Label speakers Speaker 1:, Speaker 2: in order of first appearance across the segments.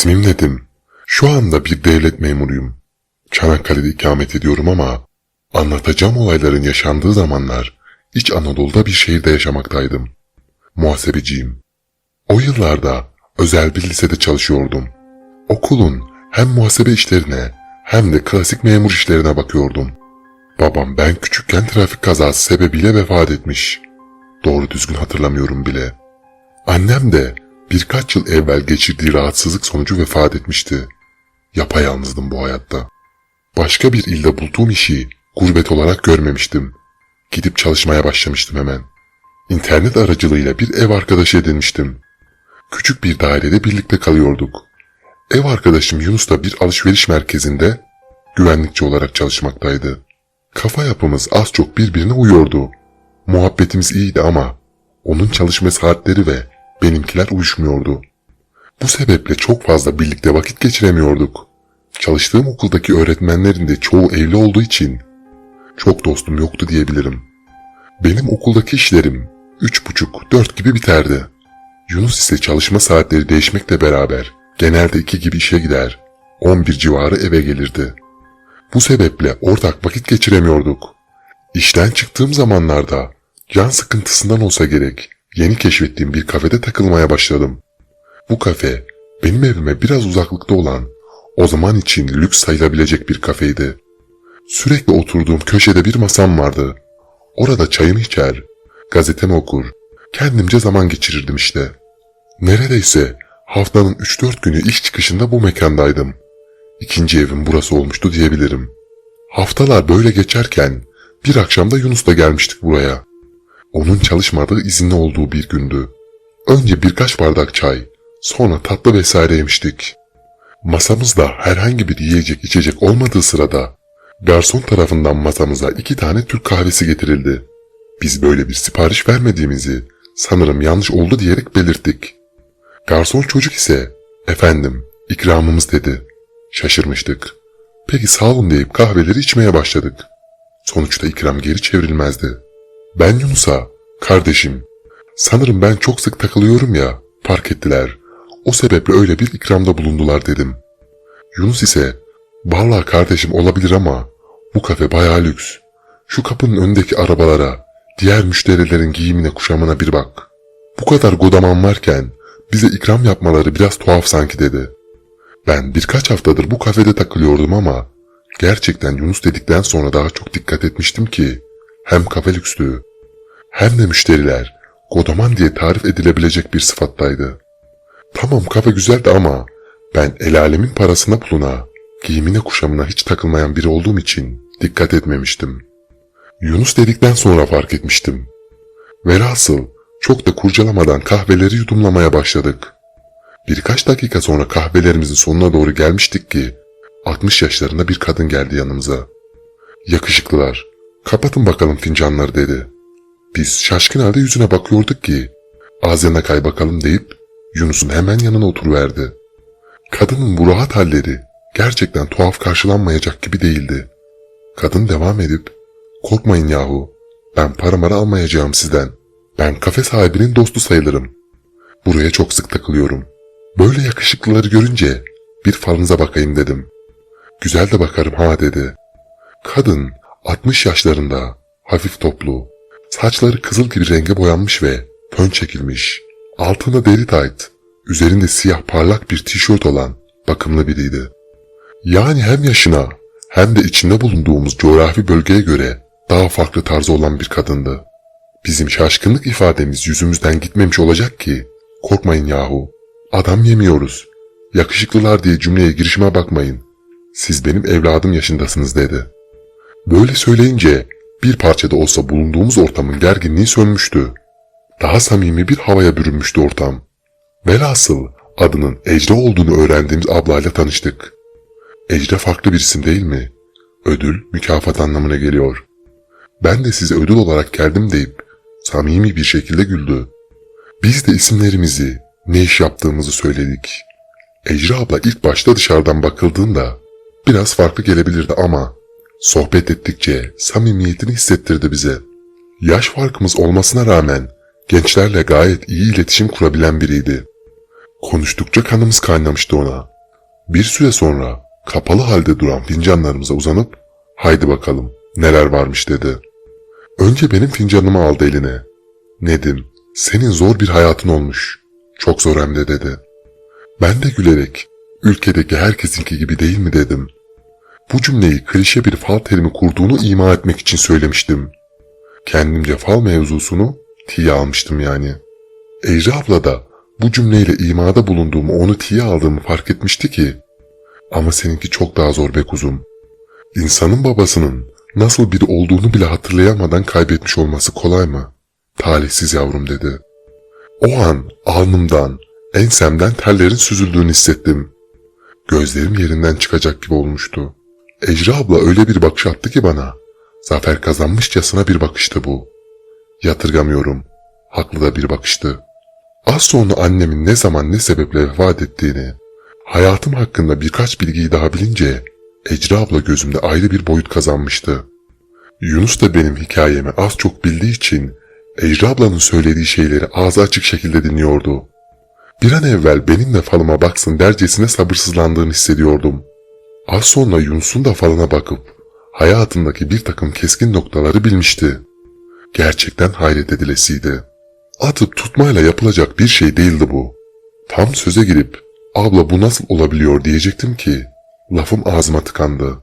Speaker 1: İsmim Nedim. Şu anda bir devlet memuruyum. Çanakkale'de ikamet ediyorum ama anlatacağım olayların yaşandığı zamanlar İç Anadolu'da bir şehirde yaşamaktaydım. Muhasebeciyim. O yıllarda özel bir lisede çalışıyordum. Okulun hem muhasebe işlerine hem de klasik memur işlerine bakıyordum. Babam ben küçükken trafik kazası sebebiyle vefat etmiş. Doğru düzgün hatırlamıyorum bile. Annem de birkaç yıl evvel geçirdiği rahatsızlık sonucu vefat etmişti. Yapayalnızdım bu hayatta. Başka bir ilde bulduğum işi gurbet olarak görmemiştim. Gidip çalışmaya başlamıştım hemen. İnternet aracılığıyla bir ev arkadaşı edinmiştim. Küçük bir dairede birlikte kalıyorduk. Ev arkadaşım Yunus da bir alışveriş merkezinde güvenlikçi olarak çalışmaktaydı. Kafa yapımız az çok birbirine uyuyordu. Muhabbetimiz iyiydi ama onun çalışma saatleri ve benimkiler uyuşmuyordu. Bu sebeple çok fazla birlikte vakit geçiremiyorduk. Çalıştığım okuldaki öğretmenlerin de çoğu evli olduğu için çok dostum yoktu diyebilirim. Benim okuldaki işlerim üç buçuk, dört gibi biterdi. Yunus ise çalışma saatleri değişmekle beraber genelde iki gibi işe gider, 11 civarı eve gelirdi. Bu sebeple ortak vakit geçiremiyorduk. İşten çıktığım zamanlarda can sıkıntısından olsa gerek yeni keşfettiğim bir kafede takılmaya başladım. Bu kafe benim evime biraz uzaklıkta olan o zaman için lüks sayılabilecek bir kafeydi. Sürekli oturduğum köşede bir masam vardı. Orada çayımı içer, gazetemi okur, kendimce zaman geçirirdim işte. Neredeyse haftanın 3-4 günü iş çıkışında bu mekandaydım. İkinci evim burası olmuştu diyebilirim. Haftalar böyle geçerken bir akşamda Yunus'la gelmiştik buraya. Onun çalışmadığı izinli olduğu bir gündü. Önce birkaç bardak çay, sonra tatlı vesaire yemiştik. Masamızda herhangi bir yiyecek içecek olmadığı sırada garson tarafından masamıza iki tane Türk kahvesi getirildi. Biz böyle bir sipariş vermediğimizi sanırım yanlış oldu diyerek belirttik. Garson çocuk ise efendim ikramımız dedi. Şaşırmıştık. Peki sağ olun deyip kahveleri içmeye başladık. Sonuçta ikram geri çevrilmezdi. Ben Yunus'a, kardeşim, sanırım ben çok sık takılıyorum ya, fark ettiler. O sebeple öyle bir ikramda bulundular dedim. Yunus ise, vallahi kardeşim olabilir ama bu kafe bayağı lüks. Şu kapının önündeki arabalara, diğer müşterilerin giyimine kuşamına bir bak. Bu kadar godaman varken bize ikram yapmaları biraz tuhaf sanki dedi. Ben birkaç haftadır bu kafede takılıyordum ama gerçekten Yunus dedikten sonra daha çok dikkat etmiştim ki hem kafe lükstü hem de müşteriler godaman diye tarif edilebilecek bir sıfattaydı. Tamam kafe güzeldi ama ben el alemin parasına puluna, giyimine kuşamına hiç takılmayan biri olduğum için dikkat etmemiştim. Yunus dedikten sonra fark etmiştim. Velhasıl çok da kurcalamadan kahveleri yudumlamaya başladık. Birkaç dakika sonra kahvelerimizin sonuna doğru gelmiştik ki 60 yaşlarında bir kadın geldi yanımıza. Yakışıklılar, kapatın bakalım fincanları dedi. Biz şaşkın halde yüzüne bakıyorduk ki az yana kay bakalım deyip Yunus'un hemen yanına oturuverdi. Kadının bu rahat halleri gerçekten tuhaf karşılanmayacak gibi değildi. Kadın devam edip korkmayın yahu ben paramara almayacağım sizden. Ben kafe sahibinin dostu sayılırım. Buraya çok sık takılıyorum. Böyle yakışıklıları görünce bir falınıza bakayım dedim. Güzel de bakarım ha dedi. Kadın 60 yaşlarında, hafif toplu, saçları kızıl gibi renge boyanmış ve fön çekilmiş. Altında deri tayt, üzerinde siyah parlak bir tişört olan bakımlı biriydi. Yani hem yaşına hem de içinde bulunduğumuz coğrafi bölgeye göre daha farklı tarzı olan bir kadındı. Bizim şaşkınlık ifademiz yüzümüzden gitmemiş olacak ki korkmayın yahu. Adam yemiyoruz. Yakışıklılar diye cümleye girişime bakmayın. Siz benim evladım yaşındasınız dedi. Böyle söyleyince bir parça da olsa bulunduğumuz ortamın gerginliği sönmüştü. Daha samimi bir havaya bürünmüştü ortam. Velhasıl adının Ecre olduğunu öğrendiğimiz ablayla tanıştık. Ecre farklı bir isim değil mi? Ödül, mükafat anlamına geliyor. Ben de size ödül olarak geldim deyip samimi bir şekilde güldü. Biz de isimlerimizi, ne iş yaptığımızı söyledik. Ecre abla ilk başta dışarıdan bakıldığında biraz farklı gelebilirdi ama sohbet ettikçe samimiyetini hissettirdi bize. Yaş farkımız olmasına rağmen gençlerle gayet iyi iletişim kurabilen biriydi. Konuştukça kanımız kaynamıştı ona. Bir süre sonra kapalı halde duran fincanlarımıza uzanıp haydi bakalım neler varmış dedi. Önce benim fincanımı aldı eline. Nedim, senin zor bir hayatın olmuş. Çok zor hem de dedi. Ben de gülerek, ülkedeki herkesinki gibi değil mi dedim. Bu cümleyi klişe bir fal terimi kurduğunu ima etmek için söylemiştim. Kendimce fal mevzusunu tiye almıştım yani. Ecri abla da bu cümleyle imada bulunduğumu onu tiye aldığımı fark etmişti ki. Ama seninki çok daha zor be kuzum. İnsanın babasının nasıl biri olduğunu bile hatırlayamadan kaybetmiş olması kolay mı? Talihsiz yavrum dedi. O an alnımdan, ensemden terlerin süzüldüğünü hissettim. Gözlerim yerinden çıkacak gibi olmuştu. Ecra abla öyle bir bakış attı ki bana. Zafer kazanmışçasına bir bakıştı bu. Yatırgamıyorum. Haklı da bir bakıştı. Az sonra annemin ne zaman ne sebeple vefat ettiğini, hayatım hakkında birkaç bilgiyi daha bilince Ecra abla gözümde ayrı bir boyut kazanmıştı. Yunus da benim hikayemi az çok bildiği için Ecra ablanın söylediği şeyleri ağzı açık şekilde dinliyordu. Bir an evvel benimle falıma baksın dercesine sabırsızlandığını hissediyordum. Az sonra Yunus'un da falına bakıp hayatındaki bir takım keskin noktaları bilmişti. Gerçekten hayret edilesiydi. Atıp tutmayla yapılacak bir şey değildi bu. Tam söze girip abla bu nasıl olabiliyor diyecektim ki lafım ağzıma tıkandı.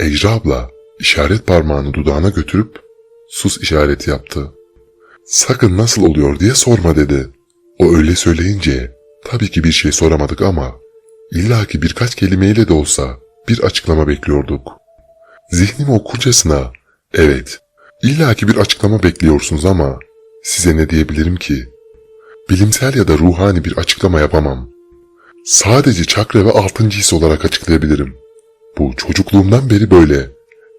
Speaker 1: Ecra abla işaret parmağını dudağına götürüp sus işareti yaptı. Sakın nasıl oluyor diye sorma dedi. O öyle söyleyince tabii ki bir şey soramadık ama illaki birkaç kelimeyle de olsa bir açıklama bekliyorduk. Zihnimi okurcasına evet illaki bir açıklama bekliyorsunuz ama size ne diyebilirim ki? Bilimsel ya da ruhani bir açıklama yapamam. Sadece çakra ve altıncı his olarak açıklayabilirim. Bu çocukluğumdan beri böyle.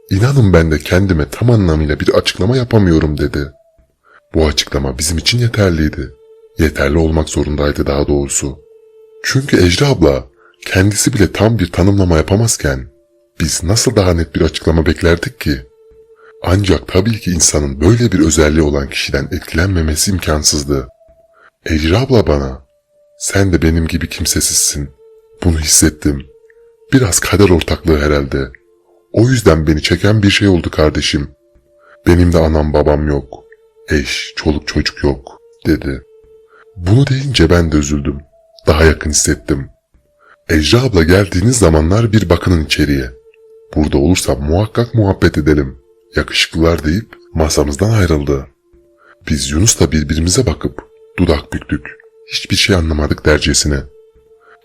Speaker 1: İnanın ben de kendime tam anlamıyla bir açıklama yapamıyorum dedi. Bu açıklama bizim için yeterliydi. Yeterli olmak zorundaydı daha doğrusu. Çünkü Ecra abla kendisi bile tam bir tanımlama yapamazken biz nasıl daha net bir açıklama beklerdik ki? Ancak tabii ki insanın böyle bir özelliği olan kişiden etkilenmemesi imkansızdı. Ecra abla bana, sen de benim gibi kimsesizsin. Bunu hissettim. Biraz kader ortaklığı herhalde. O yüzden beni çeken bir şey oldu kardeşim. Benim de anam babam yok. Eş, çoluk çocuk yok, dedi. Bunu deyince ben de üzüldüm. Daha yakın hissettim. Ecra abla geldiğiniz zamanlar bir bakının içeriye. Burada olursam muhakkak muhabbet edelim. Yakışıklılar deyip masamızdan ayrıldı. Biz Yunus'la birbirimize bakıp dudak büktük. Hiçbir şey anlamadık dercesine.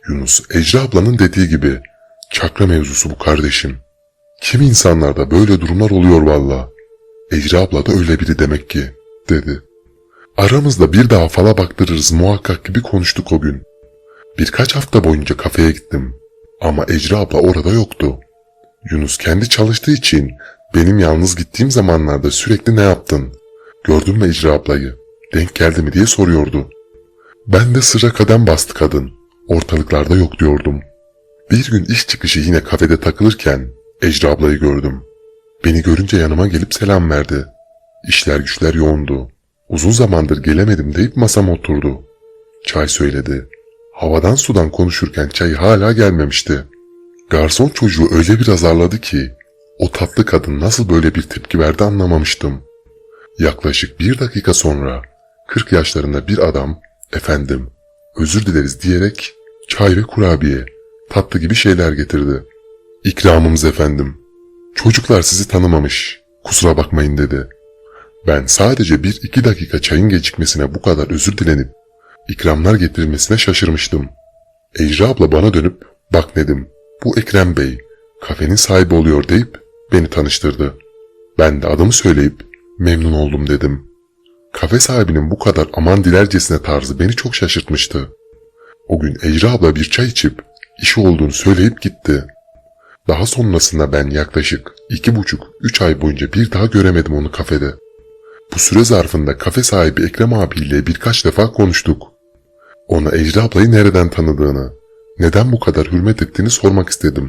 Speaker 1: Yunus, Ecra ablanın dediği gibi çakra mevzusu bu kardeşim. Kimi insanlarda böyle durumlar oluyor valla. Ecra abla da öyle biri demek ki, dedi. Aramızda bir daha fala baktırırız muhakkak gibi konuştuk o gün. Birkaç hafta boyunca kafeye gittim. Ama Ecra abla orada yoktu. Yunus kendi çalıştığı için benim yalnız gittiğim zamanlarda sürekli ne yaptın? Gördün mü Ecra ablayı? Denk geldi mi diye soruyordu. Ben de sıra kadem bastı kadın. Ortalıklarda yok diyordum. Bir gün iş çıkışı yine kafede takılırken Ecra ablayı gördüm. Beni görünce yanıma gelip selam verdi. İşler güçler yoğundu. Uzun zamandır gelemedim deyip masama oturdu. Çay söyledi. Havadan sudan konuşurken çay hala gelmemişti. Garson çocuğu öyle bir azarladı ki o tatlı kadın nasıl böyle bir tepki verdi anlamamıştım. Yaklaşık bir dakika sonra 40 yaşlarında bir adam efendim özür dileriz diyerek çay ve kurabiye tatlı gibi şeyler getirdi. İkramımız efendim. Çocuklar sizi tanımamış. Kusura bakmayın dedi. Ben sadece bir iki dakika çayın gecikmesine bu kadar özür dilenip ikramlar getirilmesine şaşırmıştım. Ecra abla bana dönüp bak Nedim bu Ekrem Bey kafenin sahibi oluyor deyip beni tanıştırdı. Ben de adımı söyleyip memnun oldum dedim. Kafe sahibinin bu kadar aman dilercesine tarzı beni çok şaşırtmıştı. O gün Ecra abla bir çay içip işi olduğunu söyleyip gitti. Daha sonrasında ben yaklaşık iki buçuk üç ay boyunca bir daha göremedim onu kafede. Bu süre zarfında kafe sahibi Ekrem abiyle birkaç defa konuştuk. Ona Ecra ablayı nereden tanıdığını, neden bu kadar hürmet ettiğini sormak istedim.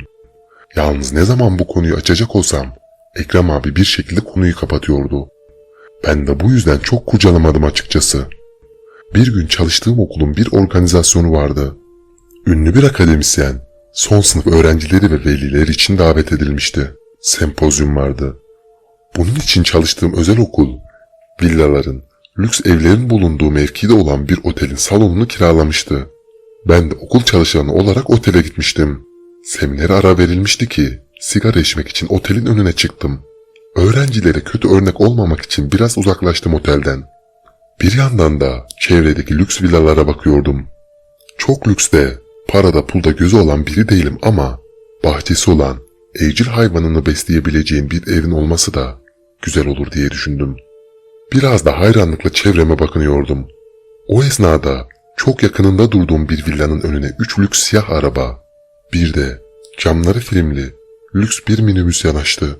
Speaker 1: Yalnız ne zaman bu konuyu açacak olsam Ekrem abi bir şekilde konuyu kapatıyordu. Ben de bu yüzden çok kurcalamadım açıkçası. bir gün çalıştığım okulun bir organizasyonu vardı. Ünlü bir akademisyen, son sınıf öğrencileri ve veliler için davet edilmişti. Sempozyum vardı. Bunun için çalıştığım özel okul, villaların, lüks evlerin bulunduğu mevkide olan bir otelin salonunu kiralamıştı. Ben de okul çalışanı olarak otele gitmiştim. Seminere ara verilmişti ki sigara içmek için otelin önüne çıktım. Öğrencilere kötü örnek olmamak için biraz uzaklaştım otelden. Bir yandan da çevredeki lüks villalara bakıyordum. Çok lükste, parada pulda gözü olan biri değilim ama bahçesi olan, evcil hayvanını besleyebileceğin bir evin olması da güzel olur diye düşündüm. Biraz da hayranlıkla çevreme bakınıyordum. O esnada çok yakınında durduğum bir villanın önüne üç lüks siyah araba, bir de camları filmli lüks bir minibüs yanaştı.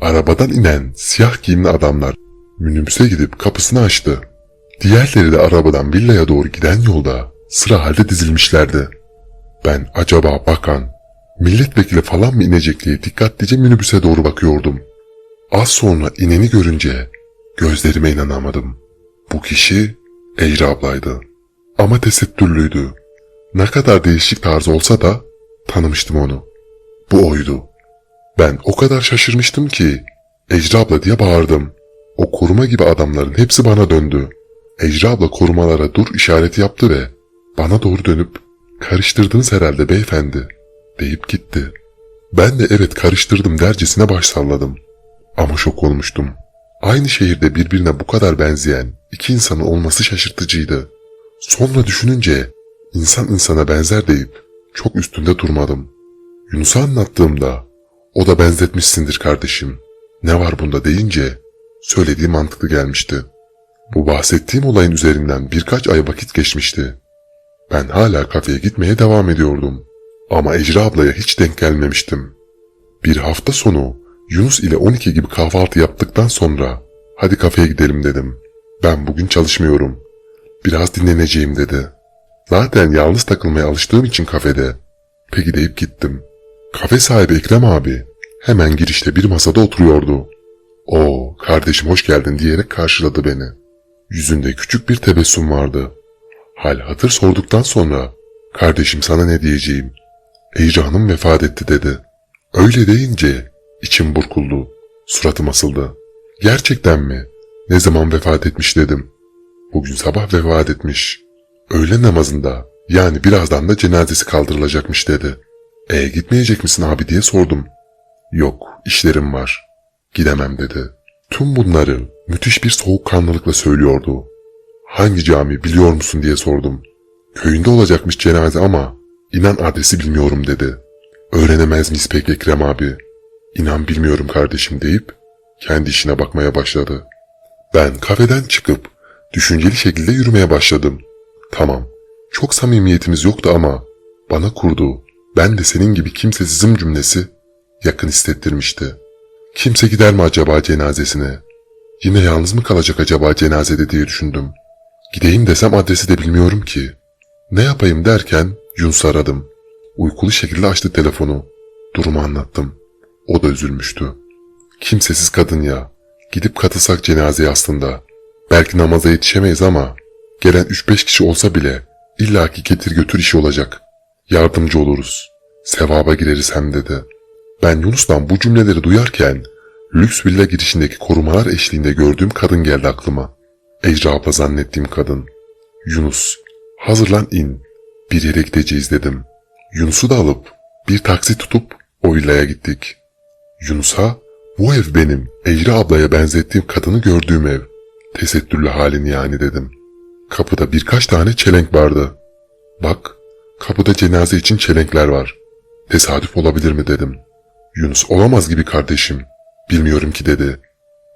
Speaker 1: Arabadan inen siyah giyimli adamlar minibüse gidip kapısını açtı. Diğerleri de arabadan villaya doğru giden yolda sıra halde dizilmişlerdi. Ben acaba bakan, milletvekili falan mı inecek diye dikkatlice minibüse doğru bakıyordum. Az sonra ineni görünce gözlerime inanamadım. Bu kişi Ecri ablaydı. Ama tesettürlüydü. Ne kadar değişik tarzı olsa da tanımıştım onu. Bu oydu. Ben o kadar şaşırmıştım ki Ecri abla diye bağırdım. O koruma gibi adamların hepsi bana döndü. Ecri abla korumalara dur işareti yaptı ve bana doğru dönüp karıştırdınız herhalde beyefendi deyip gitti. Ben de evet karıştırdım dercesine baş salladım. Ama şok olmuştum. Aynı şehirde birbirine bu kadar benzeyen iki insanın olması şaşırtıcıydı. Sonra düşününce insan insana benzer deyip çok üstünde durmadım. Yunus'a anlattığımda o da benzetmişsindir kardeşim. Ne var bunda deyince söylediği mantıklı gelmişti. Bu bahsettiğim olayın üzerinden birkaç ay vakit geçmişti. Ben hala kafeye gitmeye devam ediyordum. Ama Ecra ablaya hiç denk gelmemiştim. Bir hafta sonu Yunus ile 12 gibi kahvaltı yaptıktan sonra hadi kafeye gidelim dedim. Ben bugün çalışmıyorum. Biraz dinleneceğim dedi. Zaten yalnız takılmaya alıştığım için kafede. Peki deyip gittim. Kafe sahibi Ekrem abi hemen girişte bir masada oturuyordu. O kardeşim hoş geldin diyerek karşıladı beni. Yüzünde küçük bir tebessüm vardı. Hal hatır sorduktan sonra kardeşim sana ne diyeceğim? Ecri Hanım vefat etti dedi. Öyle deyince içim burkuldu. Suratım asıldı. Gerçekten mi? Ne zaman vefat etmiş dedim. Bugün sabah vefat etmiş. Öğle namazında yani birazdan da cenazesi kaldırılacakmış dedi. E gitmeyecek misin abi diye sordum. Yok işlerim var. Gidemem dedi. Tüm bunları müthiş bir soğukkanlılıkla söylüyordu. Hangi cami biliyor musun diye sordum. Köyünde olacakmış cenaze ama inan adresi bilmiyorum dedi. Öğrenemez miyiz pek Ekrem abi? İnan bilmiyorum kardeşim deyip kendi işine bakmaya başladı. Ben kafeden çıkıp düşünceli şekilde yürümeye başladım. Tamam, çok samimiyetimiz yoktu ama bana kurduğu ben de senin gibi kimsesizim cümlesi yakın hissettirmişti. Kimse gider mi acaba cenazesine? Yine yalnız mı kalacak acaba cenazede diye düşündüm. Gideyim desem adresi de bilmiyorum ki. Ne yapayım derken Yunus'u aradım. Uykulu şekilde açtı telefonu. Durumu anlattım. O da üzülmüştü. Kimsesiz kadın ya. Gidip katılsak cenazeye aslında. Belki namaza yetişemeyiz ama gelen 3-5 kişi olsa bile illaki getir götür işi olacak. Yardımcı oluruz. Sevaba gireriz hem dedi. Ben Yunus'tan bu cümleleri duyarken lüks villa girişindeki korumalar eşliğinde gördüğüm kadın geldi aklıma. Ecra abla zannettiğim kadın. Yunus, hazırlan in. Bir yere gideceğiz dedim. Yunus'u da alıp bir taksi tutup o villaya gittik. Yunus'a bu ev benim Ecra ablaya benzettiğim kadını gördüğüm ev. Tesettürlü halin yani dedim. Kapıda birkaç tane çelenk vardı. Bak, kapıda cenaze için çelenkler var. Tesadüf olabilir mi dedim. Yunus olamaz gibi kardeşim. Bilmiyorum ki dedi.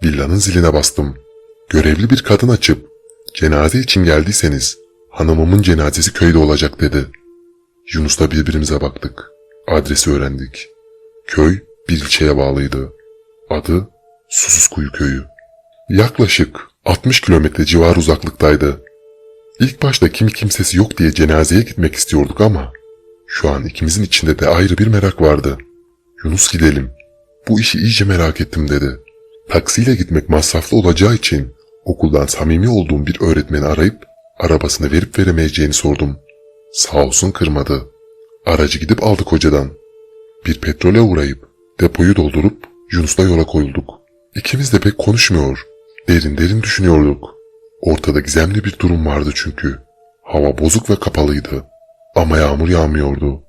Speaker 1: Villanın ziline bastım. Görevli bir kadın açıp, cenaze için geldiyseniz hanımımın cenazesi köyde olacak dedi. Yunus'la birbirimize baktık. Adresi öğrendik. Köy bir ilçeye bağlıydı. Adı Susuzkuyu Köyü. Yaklaşık 60 kilometre civar uzaklıktaydı. İlk başta kimi kimsesi yok diye cenazeye gitmek istiyorduk ama şu an ikimizin içinde de ayrı bir merak vardı. Yunus gidelim. Bu işi iyice merak ettim dedi. Taksiyle gitmek masraflı olacağı için okuldan samimi olduğum bir öğretmeni arayıp Arabasını verip veremeyeceğini sordum. Sağ olsun kırmadı. Aracı gidip aldık hocadan. Bir petrole uğrayıp depoyu doldurup Yunus'la yola koyulduk. İkimiz de pek konuşmuyor, derin derin düşünüyorduk. Ortada gizemli bir durum vardı çünkü. Hava bozuk ve kapalıydı. Ama yağmur yağmıyordu.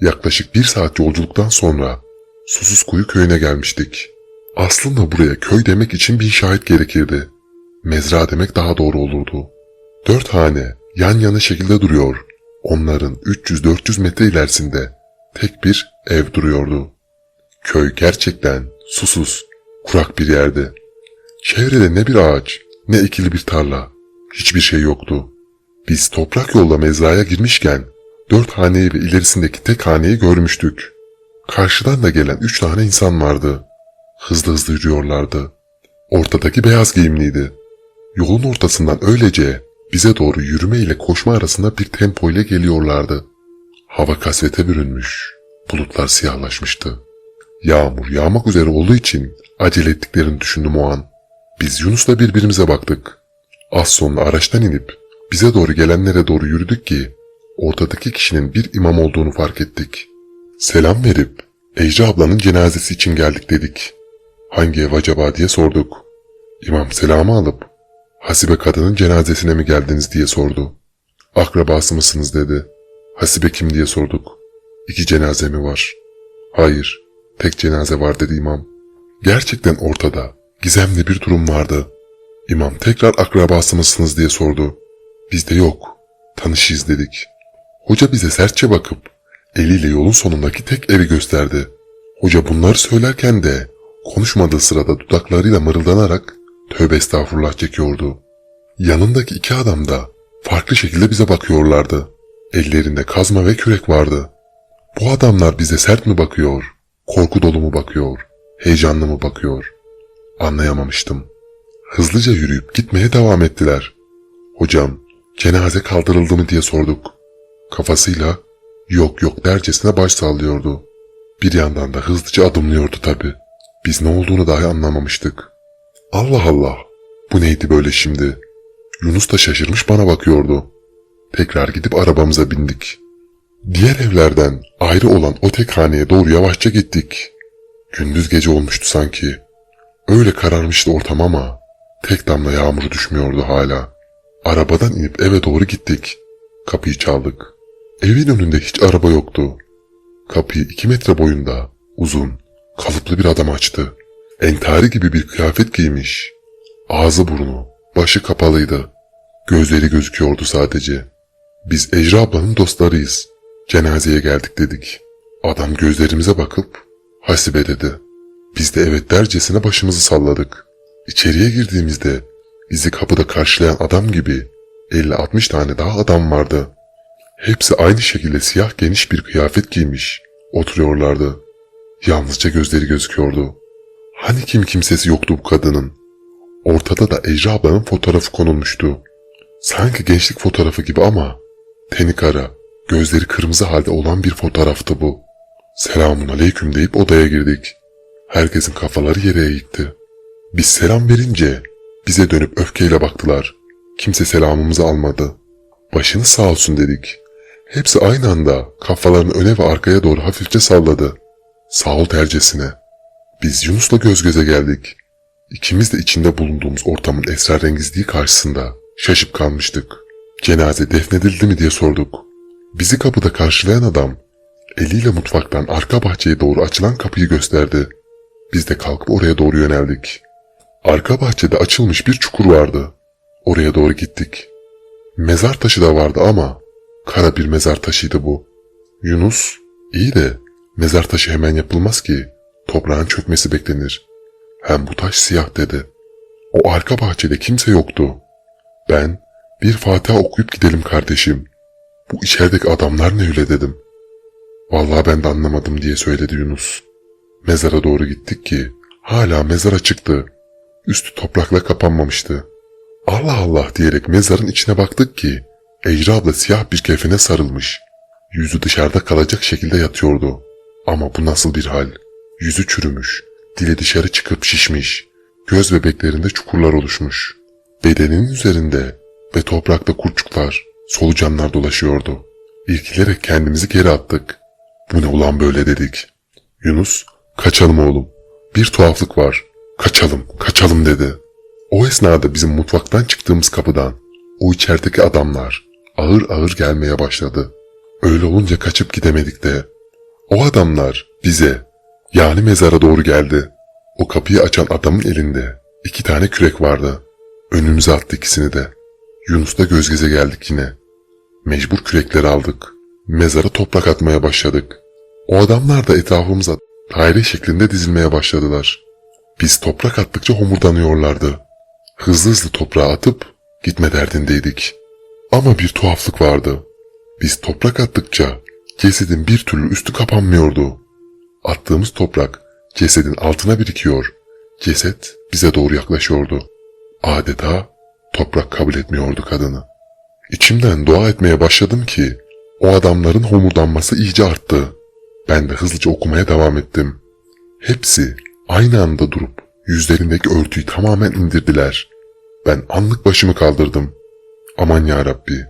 Speaker 1: Yaklaşık bir saat yolculuktan sonra Susuz Kuyu köyüne gelmiştik. Aslında buraya köy demek için bir şahit gerekirdi. Mezra demek daha doğru olurdu. Dört hane yan yana şekilde duruyor. Onların 300-400 metre ilerisinde tek bir ev duruyordu. Köy gerçekten susuz, kurak bir yerdi. Çevrede ne bir ağaç, ne ekili bir tarla, hiçbir şey yoktu. Biz toprak yolla mezraya girmişken dört haneyi ve ilerisindeki tek haneyi görmüştük. Karşıdan da gelen üç tane insan vardı. Hızlı hızlı yürüyorlardı. Ortadaki beyaz giyimliydi. Yolun ortasından öylece bize doğru yürüme ile koşma arasında bir tempo ile geliyorlardı. Hava kasvete bürünmüş. Bulutlar siyahlaşmıştı. Yağmur yağmak üzere olduğu için acele ettiklerini düşündüm o an. Biz Yunus'la birbirimize baktık. Az sonra araçtan inip bize doğru gelenlere doğru yürüdük ki ortadaki kişinin bir imam olduğunu fark ettik. Selam verip Ecra ablanın cenazesi için geldik dedik. Hangi ev acaba diye sorduk. İmam selamı alıp Hasibe kadının cenazesine mi geldiniz diye sordu. Akrabası mısınız dedi. Hasibe kim diye sorduk. İki cenaze mi var? Hayır, tek cenaze var dedi imam. Gerçekten ortada, gizemli bir durum vardı. İmam tekrar akrabası mısınız diye sordu. Biz de yok, tanışıyız dedik. Hoca bize sertçe bakıp eliyle yolun sonundaki tek evi gösterdi. Hoca bunları söylerken de konuşmadığı sırada dudaklarıyla mırıldanarak tövbe estağfurullah çekiyordu. Yanındaki iki adam da farklı şekilde bize bakıyorlardı. Ellerinde kazma ve kürek vardı. Bu adamlar bize sert mi bakıyor, korku dolu mu bakıyor, heyecanlı mı bakıyor? Anlayamamıştım. Hızlıca yürüyüp gitmeye devam ettiler. Hocam, cenaze kaldırıldı mı diye sorduk. Kafasıyla yok yok dercesine baş sallıyordu. Bir yandan da hızlıca adımlıyordu tabi. Biz ne olduğunu dahi anlamamıştık. Allah Allah, bu neydi böyle şimdi? Yunus da şaşırmış bana bakıyordu. Tekrar gidip arabamıza bindik. Diğer evlerden ayrı olan o tek haneye doğru yavaşça gittik. Gündüz gece olmuştu sanki. Öyle kararmıştı ortam ama tek damla yağmur düşmüyordu hala. Arabadan inip eve doğru gittik. Kapıyı çaldık. Evin önünde hiç araba yoktu. Kapıyı iki metre boyunda, uzun, kalıplı bir adam açtı. Entari gibi bir kıyafet giymiş. Ağzı burnu, başı kapalıydı. Gözleri gözüküyordu sadece. Biz Ecra ablanın dostlarıyız. Cenazeye geldik dedik. Adam gözlerimize bakıp hasibe dedi. Biz de evet dercesine başımızı salladık. İçeriye girdiğimizde bizi kapıda karşılayan adam gibi 50-60 tane daha adam vardı. Hepsi aynı şekilde siyah geniş bir kıyafet giymiş. Oturuyorlardı. Yalnızca gözleri gözüküyordu. Hani kim kimsesi yoktu bu kadının. Ortada da Ecra ablanın fotoğrafı konulmuştu. Sanki gençlik fotoğrafı gibi ama teni kara, gözleri kırmızı halde olan bir fotoğraftı bu. Selamun aleyküm deyip odaya girdik. Herkesin kafaları yere eğikti. Biz selam verince bize dönüp öfkeyle baktılar. Kimse selamımızı almadı. Başınız sağ olsun dedik. Hepsi aynı anda kafalarını öne ve arkaya doğru hafifçe salladı. Sağ ol tercesine. Biz Yunus'la göz göze geldik. İkimiz de içinde bulunduğumuz ortamın esrarengizliği karşısında şaşıp kalmıştık. Cenaze defnedildi mi diye sorduk. Bizi kapıda karşılayan adam eliyle mutfaktan arka bahçeye doğru açılan kapıyı gösterdi. Biz de kalkıp oraya doğru yöneldik. Arka bahçede açılmış bir çukur vardı. Oraya doğru gittik. Mezar taşı da vardı ama kara bir mezar taşıydı bu. Yunus, iyi de mezar taşı hemen yapılmaz ki. Toprağın çökmesi beklenir. Hem bu taş siyah dedi. O arka bahçede kimse yoktu. Ben bir Fatiha okuyup gidelim kardeşim. Bu içerideki adamlar ne öyle dedim. Vallahi ben de anlamadım diye söyledi Yunus. Mezara doğru gittik ki hala mezara çıktı. Üstü toprakla kapanmamıştı. Allah Allah diyerek mezarın içine baktık ki Ecra abla siyah bir kefene sarılmış. Yüzü dışarıda kalacak şekilde yatıyordu. Ama bu nasıl bir hal? Yüzü çürümüş, dili dışarı çıkıp şişmiş, göz bebeklerinde çukurlar oluşmuş. Bedeninin üzerinde ve toprakta kurçuklar, solucanlar dolaşıyordu. İrkilerek kendimizi geri attık. Bu ne ulan böyle dedik. Yunus, kaçalım oğlum. Bir tuhaflık var. Kaçalım, kaçalım dedi. O esnada bizim mutfaktan çıktığımız kapıdan o içerideki adamlar ağır ağır gelmeye başladı. Öyle olunca kaçıp gidemedik de. O adamlar bize yani mezara doğru geldi. O kapıyı açan adamın elinde iki tane kürek vardı. Önümüze attı ikisini de. Yunus'la göz göze geldik yine. Mecbur kürekleri aldık. Mezara toprak atmaya başladık. O adamlar da etrafımıza daire şeklinde dizilmeye başladılar. Biz toprak attıkça homurdanıyorlardı. Hızlı hızlı toprağa atıp gitme derdindeydik. Ama bir tuhaflık vardı. Biz toprak attıkça cesedin bir türlü üstü kapanmıyordu. Attığımız toprak cesedin altına birikiyor. Ceset bize doğru yaklaşıyordu. Adeta toprak kabul etmiyordu kadını. İçimden dua etmeye başladım ki o adamların homurdanması iyice arttı. Ben de hızlıca okumaya devam ettim. Hepsi aynı anda durup yüzlerindeki örtüyü tamamen indirdiler. Ben anlık başımı kaldırdım. Aman ya Rabbi.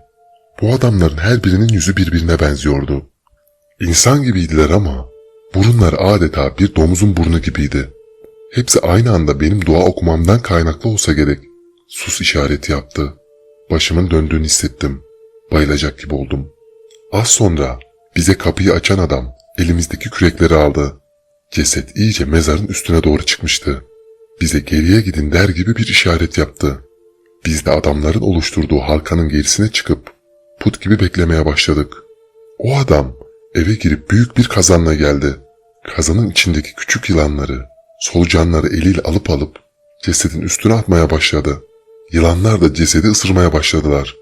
Speaker 1: Bu adamların her birinin yüzü birbirine benziyordu. İnsan gibiydiler ama burunlar adeta bir domuzun burnu gibiydi. Hepsi aynı anda benim dua okumamdan kaynaklı olsa gerek. Sus işareti yaptı. Başımın döndüğünü hissettim. Bayılacak gibi oldum. Az sonra bize kapıyı açan adam elimizdeki kürekleri aldı. Ceset iyice mezarın üstüne doğru çıkmıştı. Bize geriye gidin der gibi bir işaret yaptı. Biz de adamların oluşturduğu halkanın gerisine çıkıp put gibi beklemeye başladık. O adam eve girip büyük bir kazanla geldi. Kazanın içindeki küçük yılanları, solucanları eliyle alıp alıp cesedin üstüne atmaya başladı. Yılanlar da cesedi ısırmaya başladılar.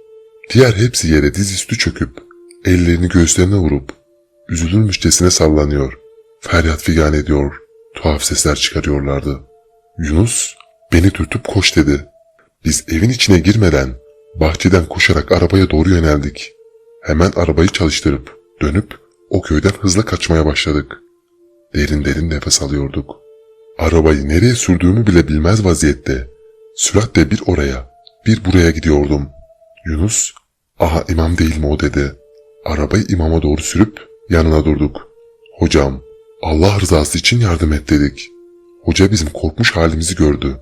Speaker 1: Diğer hepsi yere dizüstü çöküp, ellerini göğüslerine vurup, üzülülmüşçesine sallanıyor, feryat figan ediyor, tuhaf sesler çıkarıyorlardı. Yunus, beni dürtüp koş dedi. Biz evin içine girmeden, bahçeden koşarak arabaya doğru yöneldik. Hemen arabayı çalıştırıp, dönüp, o köyden hızla kaçmaya başladık. Derin derin nefes alıyorduk. Arabayı nereye sürdüğümü bile bilmez vaziyette. Süratle bir oraya, bir buraya gidiyordum. Yunus, aha imam değil mi o dedi. Arabayı imama doğru sürüp yanına durduk. Hocam, Allah rızası için yardım et dedik. Hoca bizim korkmuş halimizi gördü.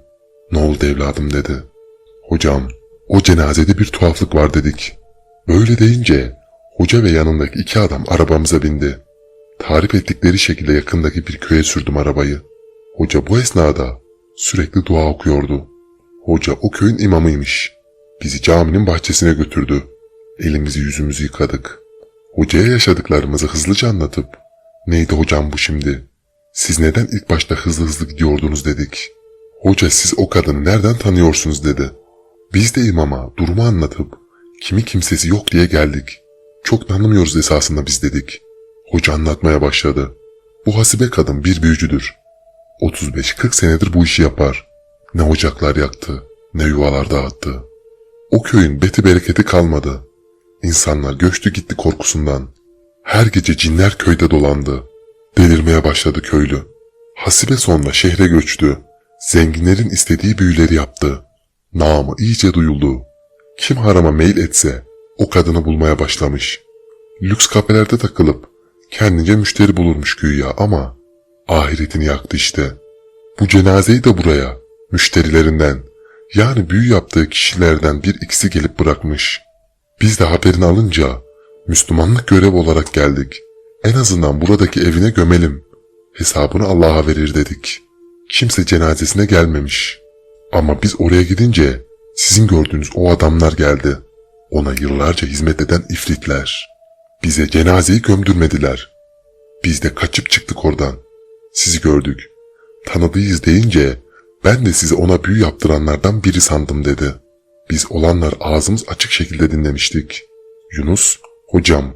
Speaker 1: Ne oldu evladım dedi. Hocam, o cenazede bir tuhaflık var dedik. Böyle deyince hoca ve yanındaki iki adam arabamıza bindi. Tarif ettikleri şekilde yakındaki bir köye sürdüm arabayı. Hoca bu esnada sürekli dua okuyordu. Hoca o köyün imamıymış. Bizi caminin bahçesine götürdü. Elimizi yüzümüzü yıkadık. Hocaya yaşadıklarımızı hızlıca anlatıp, neydi hocam bu şimdi? Siz neden ilk başta hızlı hızlı gidiyordunuz dedik. Hoca siz o kadını nereden tanıyorsunuz dedi. Biz de imama durumu anlatıp, kimi kimsesi yok diye geldik. Çok tanımıyoruz esasında biz dedik. Hoca anlatmaya başladı. Bu hasibe kadın bir büyücüdür. 35-40 senedir bu işi yapar. Ne ocaklar yaktı, ne yuvalar dağıttı. O köyün beti bereketi kalmadı. İnsanlar göçtü gitti korkusundan. Her gece cinler köyde dolandı. Delirmeye başladı köylü. Hasibe sonra şehre göçtü. Zenginlerin istediği büyüleri yaptı. Namı iyice duyuldu. Kim harama meyil etse o kadını bulmaya başlamış. Lüks kafelerde takılıp kendince müşteri bulurmuş güya ama ahiretini yaktı işte. Bu cenazeyi de buraya müşterilerinden yani büyü yaptığı kişilerden bir ikisi gelip bırakmış. Biz de haberini alınca Müslümanlık görev olarak geldik. En azından buradaki evine gömelim. Hesabını Allah'a verir dedik. Kimse cenazesine gelmemiş. Ama biz oraya gidince sizin gördüğünüz o adamlar geldi. Ona yıllarca hizmet eden ifritler. Bize cenazeyi gömdürmediler. Biz de kaçıp çıktık oradan. Sizi gördük. Tanıdığıyız deyince ben de size ona büyü yaptıranlardan biri sandım dedi. Biz olanlar ağzımız açık şekilde dinlemiştik. Yunus, hocam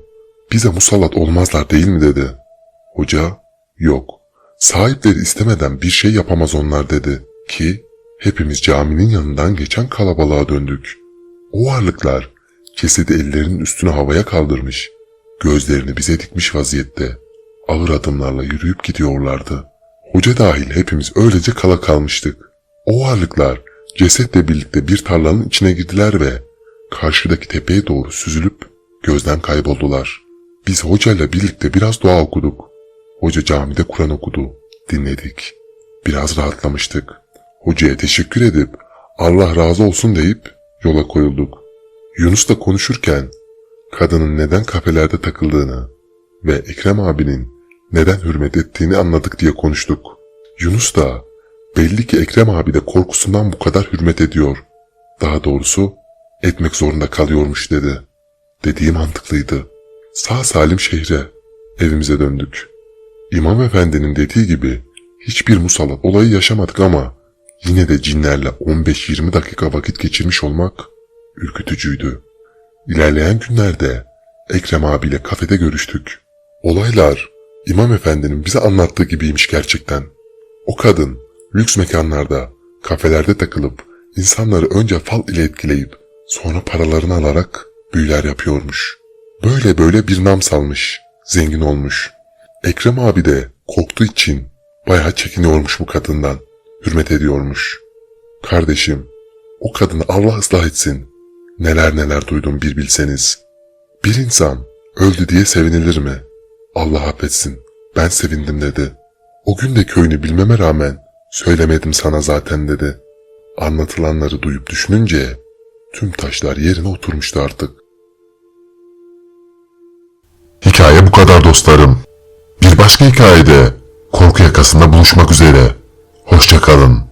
Speaker 1: bize musallat olmazlar değil mi dedi. Hoca, yok. Sahipleri istemeden bir şey yapamaz onlar dedi ki hepimiz caminin yanından geçen kalabalığa döndük. O varlıklar cesedi ellerinin üstüne havaya kaldırmış, gözlerini bize dikmiş vaziyette ağır adımlarla yürüyüp gidiyorlardı. Hoca dahil hepimiz öylece kala kalmıştık. O varlıklar cesetle birlikte bir tarlanın içine girdiler ve karşıdaki tepeye doğru süzülüp gözden kayboldular. Biz hocayla birlikte biraz dua okuduk. Hoca camide Kur'an okudu. Dinledik. Biraz rahatlamıştık. Hocaya teşekkür edip Allah razı olsun deyip yola koyulduk. Yunus'la konuşurken kadının neden kafelerde takıldığını ve Ekrem abinin neden hürmet ettiğini anladık diye konuştuk. Yunus da belli ki Ekrem abi de korkusundan bu kadar hürmet ediyor. Daha doğrusu etmek zorunda kalıyormuş dedi. Dediği mantıklıydı. Sağ salim şehre, evimize döndük. İmam efendinin dediği gibi hiçbir musallat olayı yaşamadık ama yine de cinlerle 15-20 dakika vakit geçirmiş olmak ürkütücüydü. İlerleyen günlerde Ekrem abiyle kafede görüştük. Olaylar İmam efendinin bize anlattığı gibiymiş gerçekten. O kadın lüks mekanlarda, kafelerde takılıp insanları önce fal ile etkileyip sonra paralarını alarak büyüler yapıyormuş. Böyle böyle bir nam salmış, zengin olmuş. Ekrem abi de korktuğu için bayağı çekiniyormuş bu kadından, hürmet ediyormuş. Kardeşim, o kadını Allah ıslah etsin. Neler neler duydum bir bilseniz. Bir insan öldü diye sevinilir mi? Allah affetsin, ben sevindim dedi. O gün de köyünü bilmeme rağmen söylemedim sana zaten dedi. Anlatılanları duyup düşününce tüm taşlar yerine oturmuştu artık. Hikaye bu kadar dostlarım. Bir başka hikayede korku yakasında buluşmak üzere. Hoşçakalın.